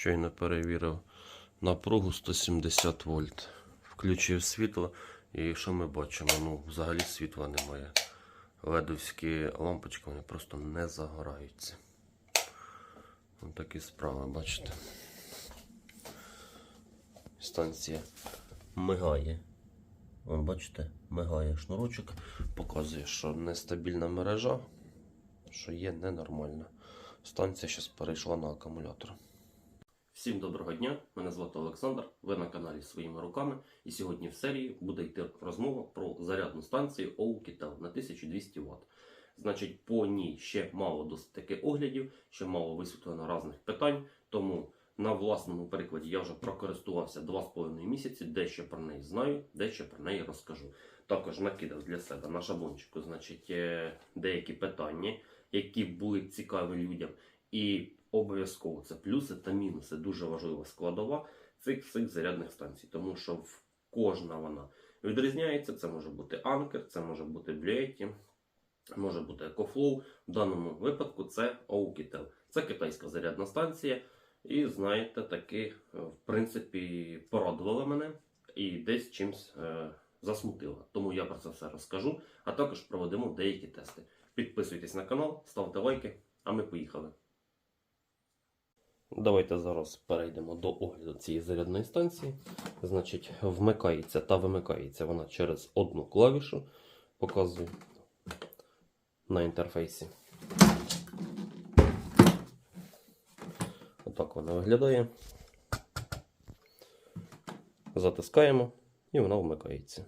Щойно перевірив напругу 170 вольт. Включив світло і що ми бачимо? Ну, взагалі світла немає. Ледовські лампочки вони просто не загораються. Ось такі справи, бачите. Станція мигає. Вон, бачите, мигає шнурочок, показує, що нестабільна мережа, що є ненормальна. Станція зараз перейшла на акумулятор. Всім доброго дня! Мене звати Олександр. Ви на каналі своїми руками. І сьогодні в серії буде йти розмова про зарядну станцію Oukitel на 1200 Вт. Значить, по ній ще мало досить таки оглядів, ще мало висвітлено різних питань. Тому на власному прикладі я вже прокористувався 2,5 місяці, дещо про неї знаю, дещо про неї розкажу. Також накидав для себе на шаблончику, значить, е, деякі питання, які були цікаві людям. І обов'язково це плюси та мінуси. Дуже важлива складова цих всіх зарядних станцій, тому що в кожна вона відрізняється. Це може бути Anker, це може бути Bluetooth, може бути EcoFlow. В даному випадку це Oukitel. Це китайська зарядна станція. І знаєте, таки, е, в принципі, порадувала мене і десь чимось е, засмутила. Тому я про це все розкажу, а також проведемо деякі тести. Підписуйтесь на канал, ставте лайки, а ми поїхали. Давайте зараз перейдемо до огляду цієї зарядної станції. Значить, вмикається та вимикається вона через одну клавішу. Показую на інтерфейсі. Отак вона виглядає. Затискаємо і вона вмикається.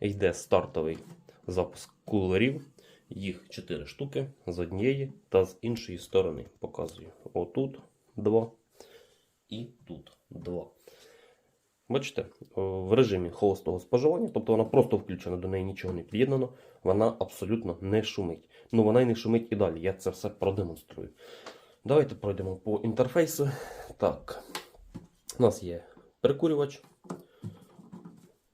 Йде стартовий запуск кулерів. Їх 4 штуки з однієї та з іншої сторони. Показую. Отут два і тут два. Бачите, в режимі холостого споживання, тобто вона просто включена, до неї нічого не під'єднано, вона абсолютно не шумить. Ну вона й не шумить і далі. Я це все продемонструю. Давайте пройдемо по інтерфейсу. Так, у нас є прикурювач.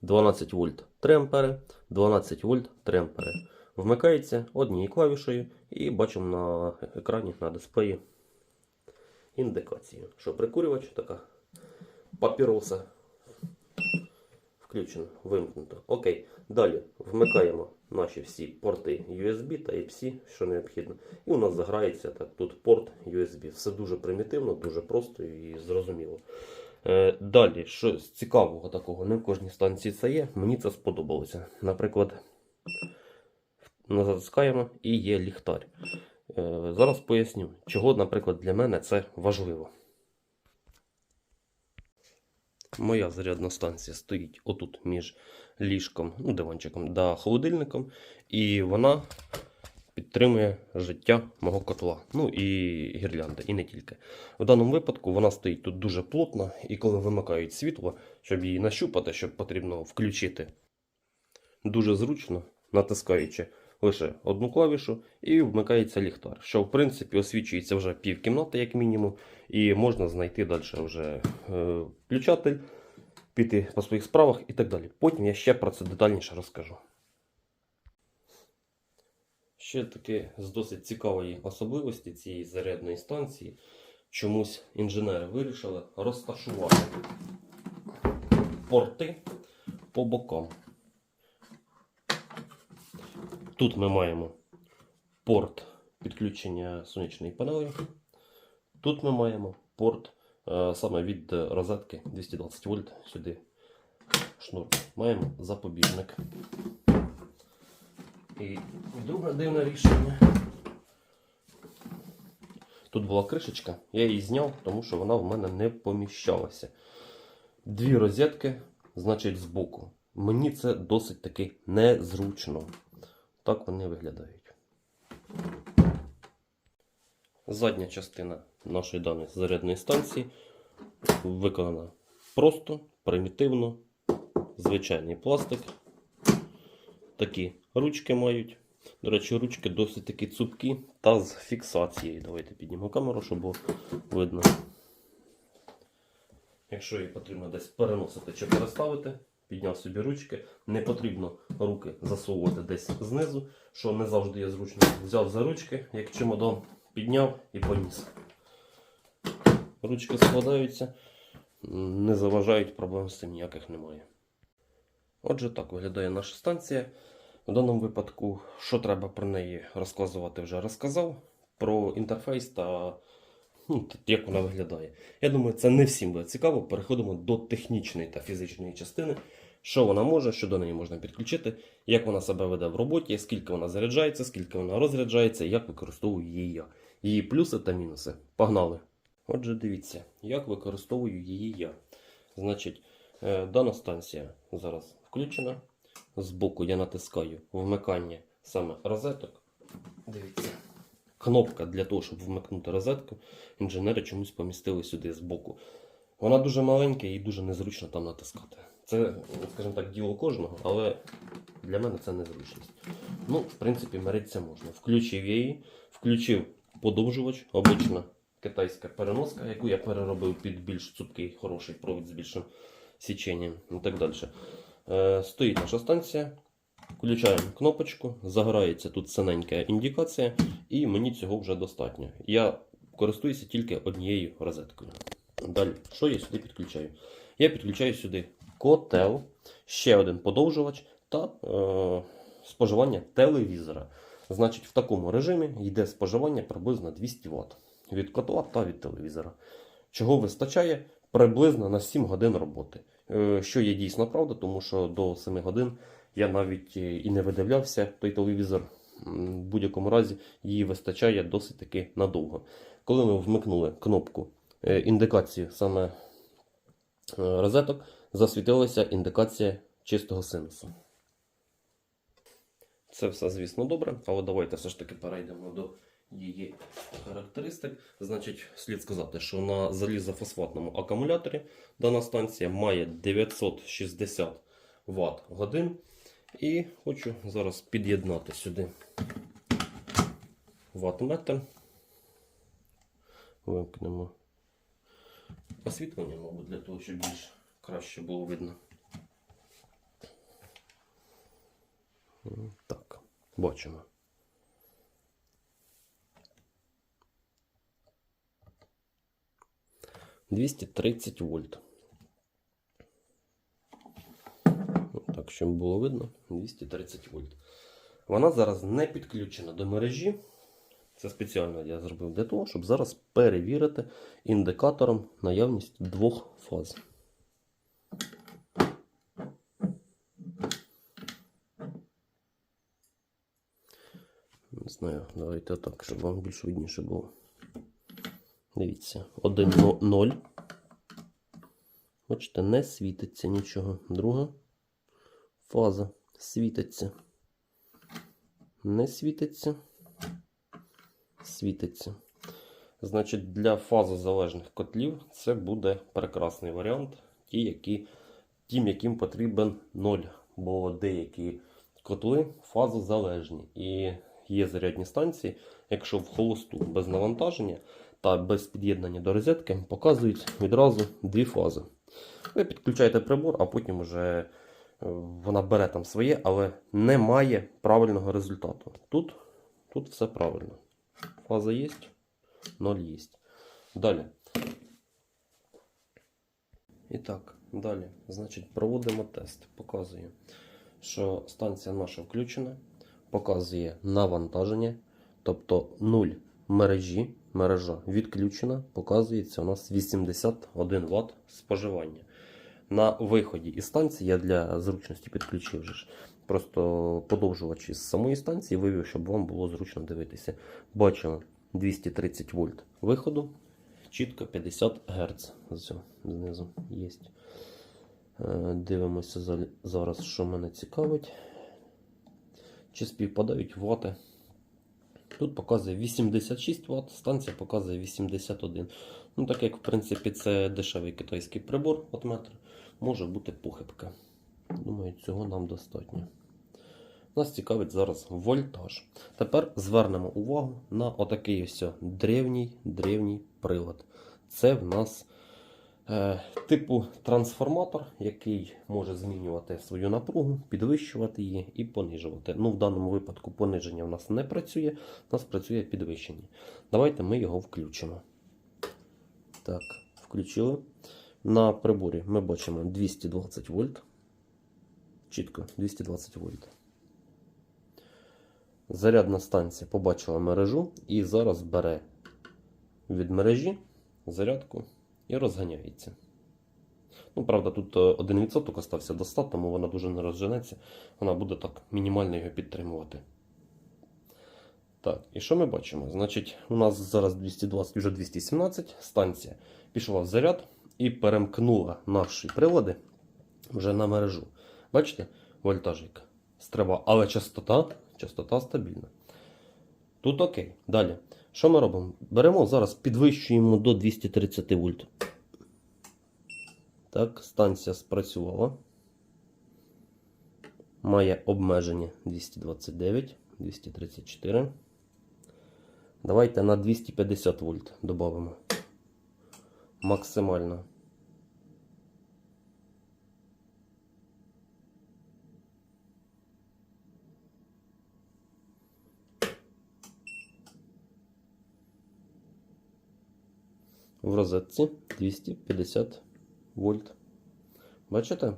12 вольт 3 ампери, 12 вольт 3 ампери. Вмикається однією клавішею і бачимо на екрані на дисплеї індикацію, що прикурювач така папіроса включено, вимкнуто. Окей. Далі вмикаємо наші всі порти USB та Type-C, що необхідно. І у нас заграється так, тут порт USB. Все дуже примітивно, дуже просто і зрозуміло. Е, Далі, щось цікавого такого, не в кожній станції це є. Мені це сподобалося. Наприклад, натискаємо і є ліхтар. Е, Зараз поясню, чого, наприклад, для мене це важливо. Моя зарядна станція стоїть отут між ліжком, ну, диванчиком та холодильником, і вона підтримує життя мого котла. Ну і гірлянди, і не тільки. В даному випадку вона стоїть тут дуже плотно, і коли вимикають світло, щоб її нащупати, щоб потрібно включити. Дуже зручно, натискаючи лише одну клавішу, і вмикається ліхтар, що в принципі освічується вже пів кімнати, як мінімум, і можна знайти далі вже е, включатель, піти по своїх справах і так далі. Потім я ще про це детальніше розкажу. Ще таке з досить цікавої особливості цієї зарядної станції. Чомусь інженери вирішили розташувати порти по бокам. Тут ми маємо порт підключення сонячної панелі. Тут ми маємо порт е, саме від розетки 220 вольт сюди шнур. Маємо запобіжник. І друге дивне рішення. Тут була кришечка, я її зняв, тому що вона в мене не поміщалася. Дві розетки, значить, збоку. Мені це досить таки незручно. Так вони виглядають. Задня частина нашої даної зарядної станції виконана просто, примітивно, звичайний пластик. Такі ручки мають. До речі, ручки досить такі цупкі та з фіксацією. Давайте піднімемо камеру, щоб було видно. Якщо її потрібно десь переносити чи переставити, підняв собі ручки. Не потрібно руки засовувати десь знизу, що не завжди є зручно. Взяв за ручки, як чемодан, підняв і поніс. ручки складаються, не заважають, проблем з цим ніяких немає. Отже, так виглядає наша станція. В даному випадку, що треба про неї розказувати, вже розказав. Про інтерфейс та ну, як вона виглядає. Я думаю, це не всім буде цікаво. Переходимо до технічної та фізичної частини. Що вона може, що до неї можна підключити, як вона себе веде в роботі, скільки вона заряджається, скільки вона розряджається, і як використовую її я. Її плюси та мінуси. Погнали! Отже, дивіться, як використовую її я. Значить, е, дана станція зараз включена. Збоку я натискаю вмикання саме розеток. Дивіться. Кнопка для того, щоб вмикнути розетку, інженери чомусь помістили сюди збоку. Вона дуже маленька і дуже незручно там натискати. Це, скажімо так, діло кожного, але для мене це незручність. Ну, в принципі, миритися можна. Включив її, включив подовжувач, обична китайська переноска, яку я переробив під більш цупкий, хороший провід з більшим січенням і так далі. Е, стоїть наша станція. Включаємо кнопочку, загорається тут синенька індикація, і мені цього вже достатньо. Я користуюся тільки однією розеткою. Далі, що я сюди підключаю? Я підключаю сюди котел, ще один подовжувач та е, споживання телевізора. Значить, в такому режимі йде споживання приблизно 200 Вт від котла та від телевізора. Чого вистачає приблизно на 7 годин роботи. Е, Що є дійсно правда, тому що до 7 годин я навіть е, і не видивлявся той телевізор. В будь-якому разі її вистачає досить таки надовго. Коли ми вмикнули кнопку е, індикацію саме е, розеток, засвітилася індикація чистого синусу. Це все, звісно, добре, але давайте все ж таки перейдемо до її характеристик. Значить, слід сказати, що на залізофосфатному акумуляторі дана станція має 960 Вт годин. І хочу зараз під'єднати сюди ватметр. Вимкнемо освітлення, мабуть, для того, щоб більш краще було видно. Так, бачимо. Двісті тридцять вольт. Щоб було видно, 230 вольт. Вона зараз не підключена до мережі. Це спеціально я зробив для того, щоб зараз перевірити індикатором наявність двох фаз. Не знаю, давайте так, щоб вам більш видніше було. Дивіться, 1 0. Бачите, не світиться нічого. Друга фаза світиться. Не світиться. Світиться. Значить, для фазозалежних котлів це буде прекрасний варіант, ті, які, тим, яким потрібен 0. Бо деякі котли фазозалежні. І є зарядні станції, якщо в холосту без навантаження та без під'єднання до розетки, показують відразу дві фази. Ви підключаєте прибор, а потім вже вона бере там своє, але немає правильного результату. Тут, тут все правильно. Фаза є, ноль є. Далі. І так, далі. Значить, проводимо тест. Показує, що станція наша включена, показує навантаження, тобто 0 мережі, мережа відключена, показується у нас 81 Вт споживання. На виході із станції я для зручності підключив ж. Просто подовжувач із самої станції вивів, щоб вам було зручно дивитися. Бачимо 230 вольт виходу, чітко 50 Гц знизу є. Е, Дивимося зараз, що мене цікавить. Чи співпадають вати. Тут показує 86 Вт, станція показує 81. Ну, так як, в принципі, це дешевий китайський прибор от метр, може бути похибка. Думаю, цього нам достатньо. Нас цікавить зараз вольтаж. Тепер звернемо увагу на отакий ось древній древній прилад. Це в нас е, типу трансформатор, який може змінювати свою напругу, підвищувати її і понижувати. Ну, в даному випадку пониження в нас не працює, у нас працює підвищення. Давайте ми його включимо. Так. включили. На приборі ми бачимо 220 вольт. Чітко 220 вольт. Зарядна станція побачила мережу і зараз бере від мережі зарядку і розганяється. Ну, правда, тут е, 1% остався до 100, тому вона дуже не розженеться. Вона буде так мінімально його підтримувати. Так, і що ми бачимо? Значить, у нас зараз 220, вже 217, станція пішла в заряд і перемкнула наші прилади вже на мережу. Бачите, вольтажик стрибав, але частота, частота стабільна. Тут окей. Далі. Що ми робимо? Беремо зараз, підвищуємо до 230 вольт. Так, станція спрацювала. Має обмеження 229, 234. Давайте на 250 вольт додамо. Максимально. В розетці 250 вольт. Бачите?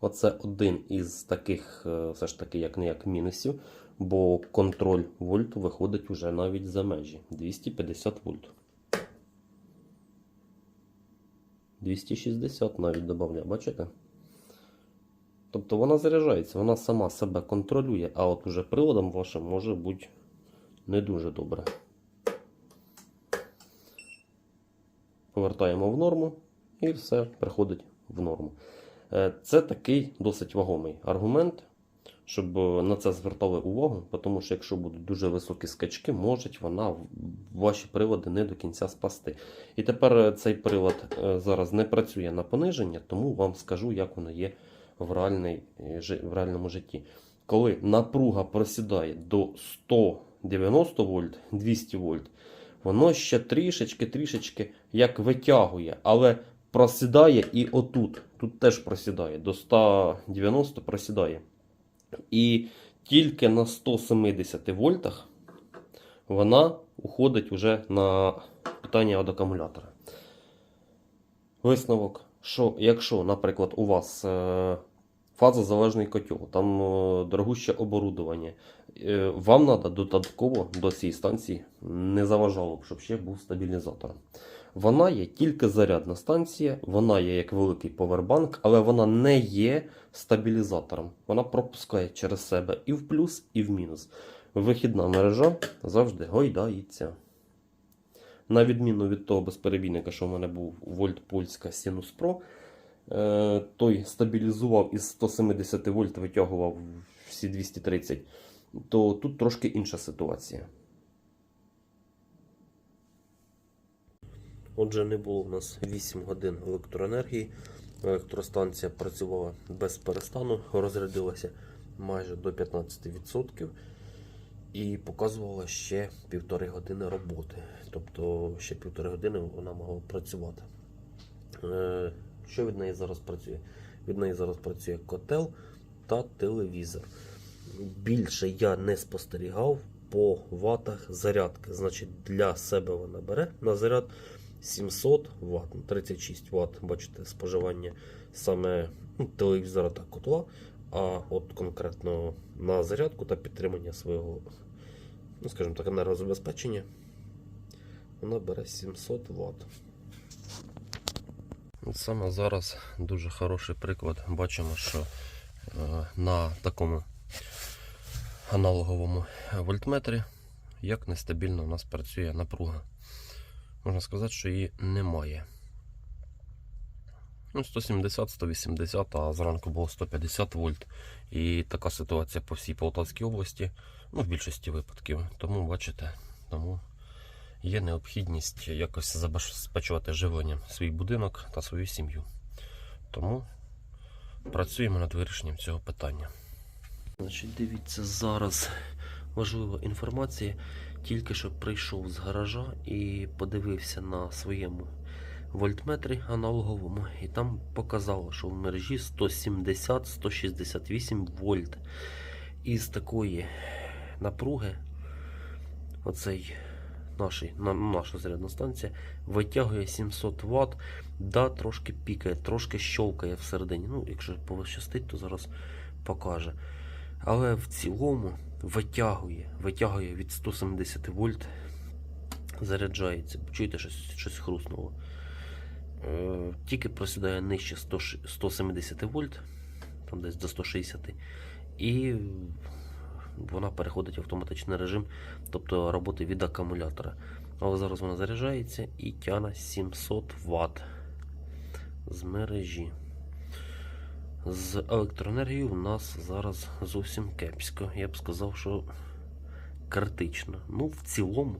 Оце один із таких, е, все ж таки, як не як мінусів, бо контроль вольту виходить уже навіть за межі 250 вольт. 260 навіть додає, бачите? Тобто вона заряджається, вона сама себе контролює, а от уже приладом вашим може бути не дуже добре. Повертаємо в норму і все приходить в норму. Е, Це такий досить вагомий аргумент, щоб е, на це звертали увагу, тому що якщо будуть дуже високі скачки, може вона ваші прилади не до кінця спасти. І тепер е, цей прилад е, зараз не працює на пониження, тому вам скажу, як воно є в, реальний, в реальному житті. Коли напруга просідає до 190 вольт, 200 вольт, воно ще трішечки, трішечки як витягує, але просідає і отут. Тут теж просідає, до 190 просідає. І тільки на 170 вольтах вона уходить вже на питання від акумулятора. Висновок, що якщо, наприклад, у вас е, фазозалежний котел, там е, дорогуще оборудовання, е, вам треба додатково до цієї станції не заважало б, щоб ще був стабілізатор. Вона є тільки зарядна станція, вона є як великий повербанк, але вона не є стабілізатором. Вона пропускає через себе і в плюс, і в мінус. Вихідна мережа завжди гойдається. На відміну від того безперебійника, що в мене був Вольт Польська Sinus Pro, е, той стабілізував із 170 вольт, витягував всі 230, то тут трошки інша ситуація. Отже, не було в нас 8 годин електроенергії. Електростанція працювала без перестану, розрядилася майже до 15% і показувала ще півтори години роботи. Тобто ще півтори години вона могла працювати. Е, Що від неї зараз працює? Від неї зараз працює котел та телевізор. Більше я не спостерігав по ватах зарядки. Значить, для себе вона бере на заряд 700 Вт, 36 Вт, бачите, споживання саме ну, телевізора та котла. А от конкретно на зарядку та підтримання свого, ну скажімо так, енергозабезпечення, вона бере 700 Вт. Саме зараз дуже хороший приклад. Бачимо, що е, на такому аналоговому вольтметрі як нестабільно у нас працює напруга. Можна сказати, що її немає. Ну, 170-180, а зранку було 150 вольт. І така ситуація по всій Полтавській області, ну, в більшості випадків. Тому, бачите, тому є необхідність якось забезпечувати живленням свій будинок та свою сім'ю. Тому працюємо над вирішенням цього питання. Значить, дивіться, зараз важлива інформація. Тільки що прийшов з гаража і подивився на своєму вольтметрі аналоговому, і там показало, що в мережі 170-168 вольт. І з такої напруги оцей нашій, наша зарядна станція витягує 700 Вт, да, трошки пікає, трошки щолкає всередині. Ну, якщо пощастить, то зараз покаже. Але в цілому витягує, витягує від 170 вольт, заряджається. Чуєте, щось, щось хруснуло. Е, тільки просідає нижче 100, 170 вольт, там десь до 160, і вона переходить в автоматичний режим, тобто роботи від акумулятора. Але зараз вона заряджається і тягне 700 Вт з мережі. З електроенергією у нас зараз зовсім кепсько. Я б сказав, що критично. Ну, в цілому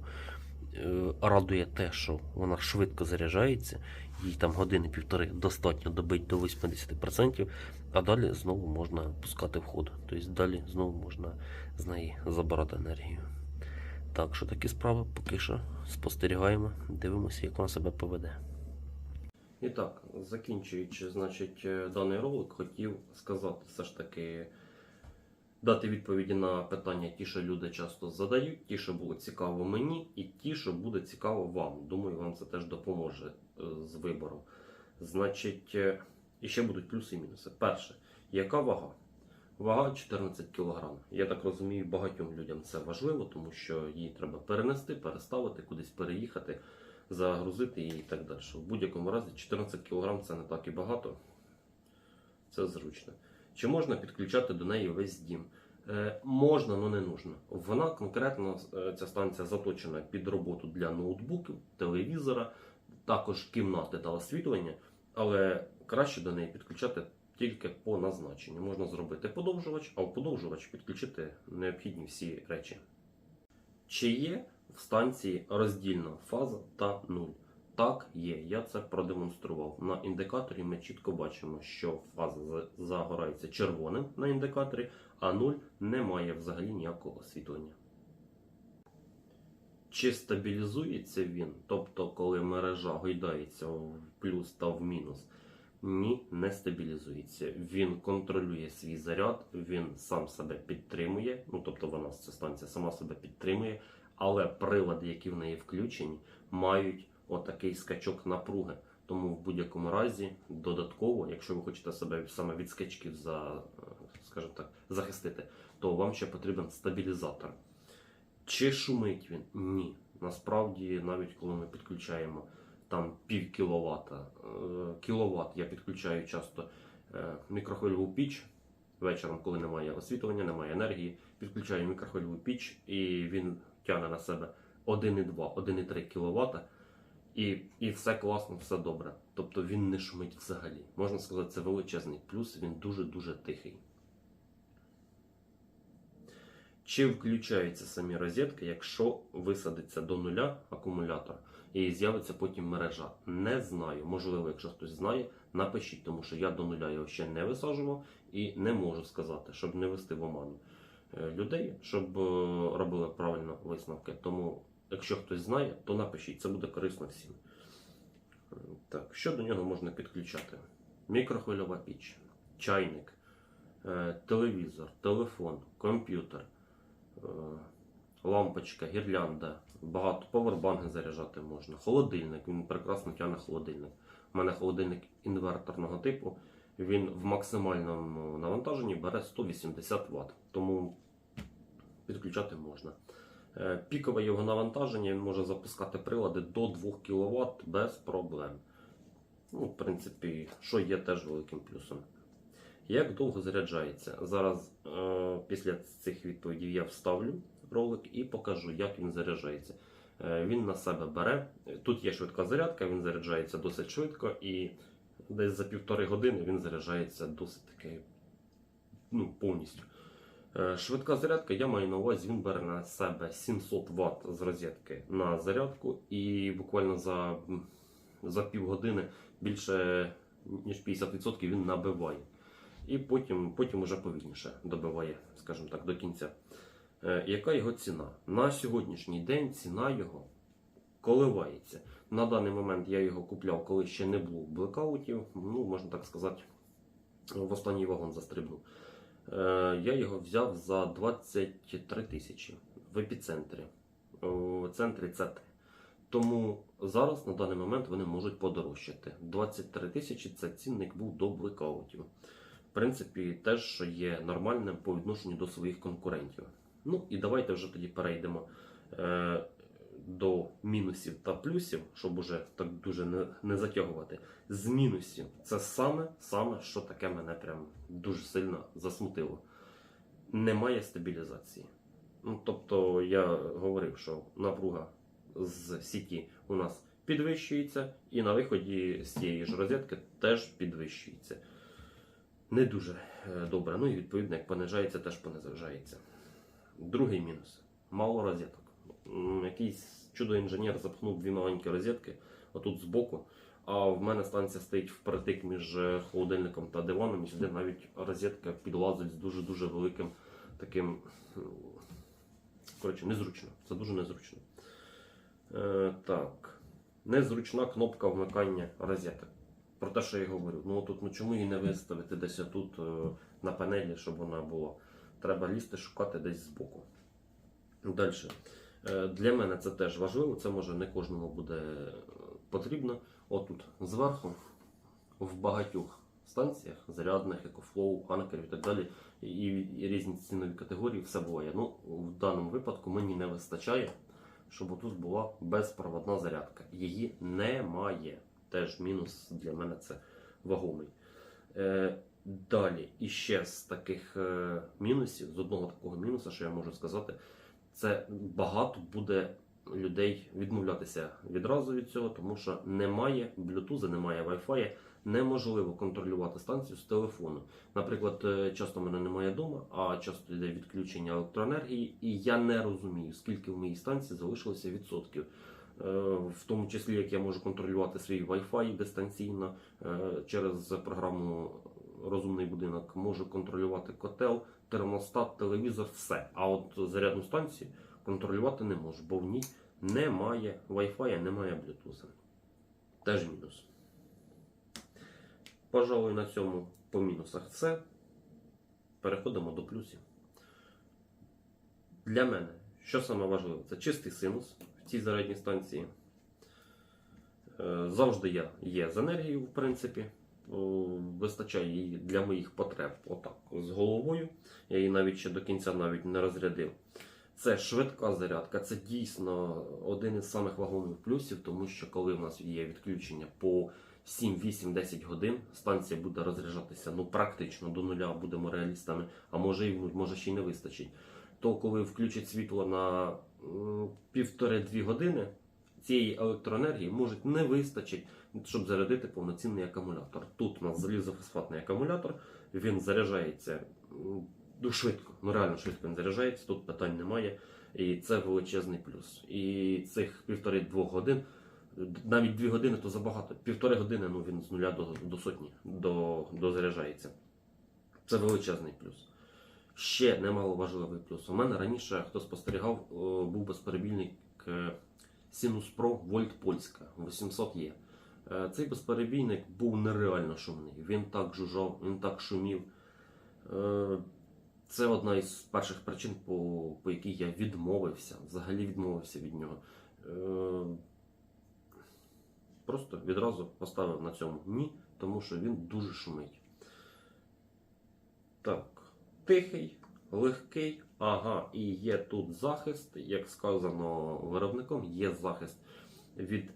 е, радує те, що вона швидко заряджається, їй там години-півтори достатньо добити до 80%, а далі знову можна пускати в ход. Тобто далі знову можна з неї забирати енергію. Так що такі справи поки що спостерігаємо, дивимося, як вона себе поведе. І так, закінчуючи, значить, е, даний ролик, хотів сказати все ж таки, дати відповіді на питання, ті, що люди часто задають, ті, що було цікаво мені, і ті, що буде цікаво вам. Думаю, вам це теж допоможе е, з вибором. Значить, е, і ще будуть плюси і мінуси. Перше, яка вага? Вага 14 кг. Я так розумію, багатьом людям це важливо, тому що її треба перенести, переставити, кудись переїхати, загрузити її і так далі. В будь-якому разі 14 кг це не так і багато. Це зручно. Чи можна підключати до неї весь дім? Е, можна, але не нужно. Вона конкретно е, ця станція заточена під роботу для ноутбуків, телевізора, також кімнати та освітлення, але краще до неї підключати тільки по назначенню. Можна зробити подовжувач, а в подовжувач підключити необхідні всі речі. Чи є станції роздільна фаза та нуль? Так, є. Я це продемонстрував. На індикаторі ми чітко бачимо, що фаза загорається червоним на індикаторі, а нуль не має взагалі ніякого освітлення. Чи стабілізується він, тобто коли мережа гойдається в плюс та в мінус? Ні, не стабілізується. Він контролює свій заряд, він сам себе підтримує. Ну тобто вона ця станція сама себе підтримує, але прилади, які в неї включені, мають отакий скачок напруги. Тому в будь-якому разі додатково, якщо ви хочете себе саме від скачків за, е, скажімо так, захистити, то вам ще потрібен стабілізатор. Чи шумить він? Ні. Насправді, навіть коли ми підключаємо там пів кіловата, е, кіловат я підключаю часто е, мікрохвильову піч вечором, коли немає освітлення, немає енергії. Підключаю мікрохвильову піч і він тягне на себе 1,2, 1,3 кВт. І, і все класно, все добре. Тобто він не шумить взагалі. Можна сказати, це величезний плюс, він дуже-дуже тихий. Чи включаються самі розетки, якщо висадиться до нуля акумулятор і з'явиться потім мережа? Не знаю. Можливо, якщо хтось знає, напишіть, тому що я до нуля його ще не висаджував і не можу сказати, щоб не вести в оману людей, щоб е, робили правильно висновки. Тому, якщо хтось знає, то напишіть, це буде корисно всім. Е, Так, що до нього можна підключати? Мікрохвильова піч, чайник, е, телевізор, телефон, комп'ютер, е, лампочка, гірлянда, багато повербанки заряджати можна. Холодильник, він прекрасно тягне холодильник. У мене холодильник інверторного типу. Він в максимальному навантаженні бере 180 Вт, тому підключати можна. Е, Пікове його навантаження він може запускати прилади до 2 кВт без проблем. Ну, в принципі, що є теж великим плюсом. Як довго заряджається? Зараз е, після цих відповідей я вставлю ролик і покажу, як він заряджається. Е, він на себе бере. Тут є швидка зарядка, він заряджається досить швидко і десь за півтори години він заряджається досить таки ну, повністю. Е, Швидка зарядка, я маю на увазі, він бере на себе 700 Вт з розетки на зарядку, і буквально за, за півгодини більше ніж 50% він набиває. І потім, потім уже повільніше добиває, скажімо так, до кінця. Е, Яка його ціна? На сьогоднішній день ціна його коливається. На даний момент я його купляв, коли ще не було блекаутів. Ну, можна так сказати, в останній вагон застрибнув. Е, Я його взяв за 23 тисячі в епіцентрі. У центрі ЦТ. Тому зараз на даний момент вони можуть подорожчати. 23 тисячі це цінник був до блекаутів. В принципі, теж що є нормальним по відношенню до своїх конкурентів. Ну і давайте вже тоді перейдемо е, до мінусів та плюсів, щоб уже так дуже не, не затягувати. З мінусів це саме, саме, що таке мене прям дуже сильно засмутило. Немає стабілізації. Ну, тобто я говорив, що напруга з сіті у нас підвищується, і на виході з цієї ж розетки теж підвищується. Не дуже е, добре. Ну і відповідно, як понижається, теж понижається. Другий мінус мало розеток. Якийсь чудо-інженер запхнув дві маленькі розетки отут збоку. А в мене станція стоїть впритик між е, холодильником та диваном, і сюди навіть розетка підлазить з дуже-дуже великим таким. Коротше, незручно. Це дуже незручно. Е, так. Незручна кнопка вмикання розеток. Про те, що я говорю. Ну тут ну чому її не виставити десь тут на панелі, щоб вона була. Треба лізти шукати десь збоку. Далі. Для мене це теж важливо, це може не кожному буде е, потрібно. Отут зверху, в багатьох станціях, зарядних, екофлоу, анкерів і так далі, і, різні цінові категорії, все буває. Ну, в даному випадку мені не вистачає, щоб тут була безпроводна зарядка. Її немає. Теж мінус для мене це вагомий. Е, далі, і ще з таких е, мінусів, з одного такого мінуса, що я можу сказати, це багато буде людей відмовлятися відразу від цього, тому що немає блютуза, немає Wi-Fi, неможливо контролювати станцію з телефону. Наприклад, е, часто мене немає вдома, а часто йде відключення електроенергії, і я не розумію, скільки в моїй станції залишилося відсотків. Е, В тому числі, як я можу контролювати свій Wi-Fi дистанційно е, через програму Розумний будинок, можу контролювати котел, термостат, телевізор, все. А от зарядну станцію контролювати не можу, бо в ній немає Wi-Fi, немає Bluetooth. Теж мінус. Пожалуй, на цьому по мінусах все. Переходимо до плюсів. Для мене, що саме важливо, це чистий синус в цій зарядній станції. Е, Завжди я є з енергією, в принципі. Вистачає її для моїх потреб отак з головою. Я її навіть ще до кінця навіть не розрядив. Це швидка зарядка, це дійсно один із самих вагомих плюсів, тому що коли в нас є відключення по 7, 8, 10 годин, станція буде розряджатися ну практично до нуля, будемо реалістами, а може і може ще й не вистачить. То коли включать світло на півтори-дві години, цієї електроенергії може не вистачить, щоб зарядити повноцінний акумулятор. Тут у нас залізофосфатний акумулятор, він заряджається ну, швидко, ну реально швидко він заряджається, тут питань немає. І це величезний плюс. І цих півтори-двох годин, навіть дві години то забагато. Півтори години ну, він з нуля до, до сотні до, дозаряджається. Це величезний плюс. Ще немало важливий плюс. У мене раніше, хто спостерігав, був безперебійник е, Sinus Pro Volt Польська 800 є. Е, Цей безперебійник був нереально шумний. Він так жужжав, він так шумів. Е, Це одна із перших причин, по, по якій я відмовився, взагалі відмовився від нього. Е, Просто відразу поставив на цьому ні, тому що він дуже шумить. Так, тихий, легкий. Ага, і є тут захист, як сказано виробником, є захист від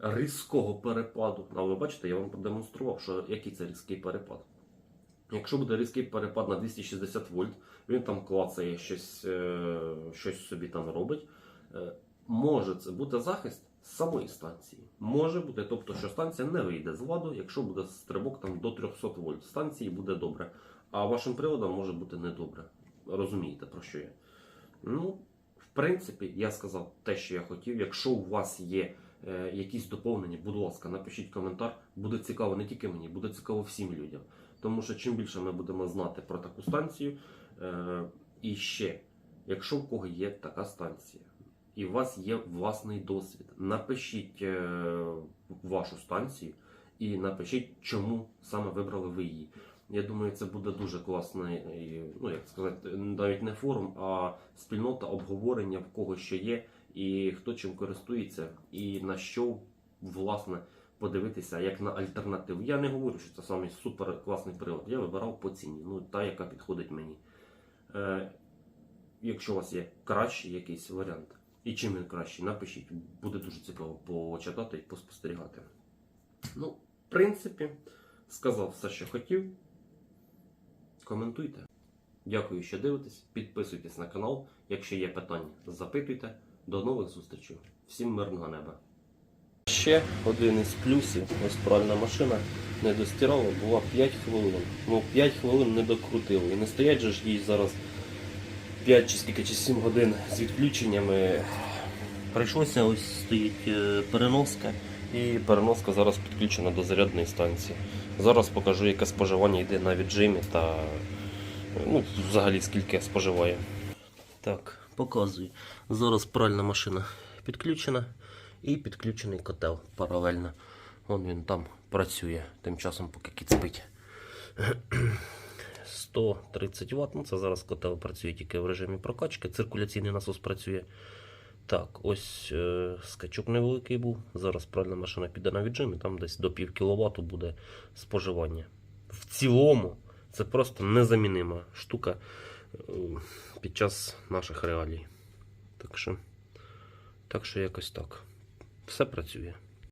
різкого перепаду. А ви бачите, я вам продемонстрував, що який це різкий перепад. Якщо буде різкий перепад на 260 вольт, він там клацає щось, е, щось собі там робить. е, Може це бути захист самої станції. Може бути, тобто, що станція не вийде з ладу, якщо буде стрибок там до 300 вольт. Станції буде добре. А вашим приладом може бути недобре. Розумієте, про що я? Ну, в принципі, я сказав те, що я хотів. Якщо у вас є якісь доповнення, будь ласка, напишіть коментар. Буде цікаво не тільки мені, буде цікаво всім людям. Тому що чим більше ми будемо знати про таку станцію, е, і ще, якщо в кого є така станція, і у вас є власний досвід, напишіть е, вашу станцію і напишіть, чому саме вибрали ви її. Я думаю, це буде дуже класний, е, ну як сказати, навіть не форум, а спільнота обговорення, в кого що є, і хто чим користується, і на що власне подивитися як на альтернативу. Я не говорю, що це самий супер класний прилад. Я вибирав по ціні, ну та, яка підходить мені. Е, якщо у вас є кращий якийсь варіант, і чим він кращий, напишіть. Буде дуже цікаво почитати і поспостерігати. Ну, в принципі, сказав все, що хотів. Коментуйте. Дякую, що дивитесь. Підписуйтесь на канал. Якщо є питання, запитуйте. До нових зустрічей. Всім мирного неба. Ще один із плюсів. Ось пральна машина не достирала, була 5 хвилин. Ну, 5 хвилин не докрутили. І не стоять же ж їй зараз 5 чи скільки чи 7 годин з відключеннями. Прийшлося ось стоїть е, переноска, і переноска зараз підключена до зарядної станції. Зараз покажу, яке споживання йде на віджимі та е, ну, взагалі скільки споживає. Так, показую. Зараз пральна машина підключена і підключений котел паралельно. Вон він там працює, тим часом, поки кіт спить. 130 Вт. Ну, це зараз котел працює тільки в режимі прокачки. Циркуляційний насос працює. Так, ось е, скачок невеликий був. Зараз пральна машина піде на віджим, і там десь до пів кіловату буде споживання. В цілому це просто незамінима штука е, під час наших реалій. Так що, так що якось так. Все працює.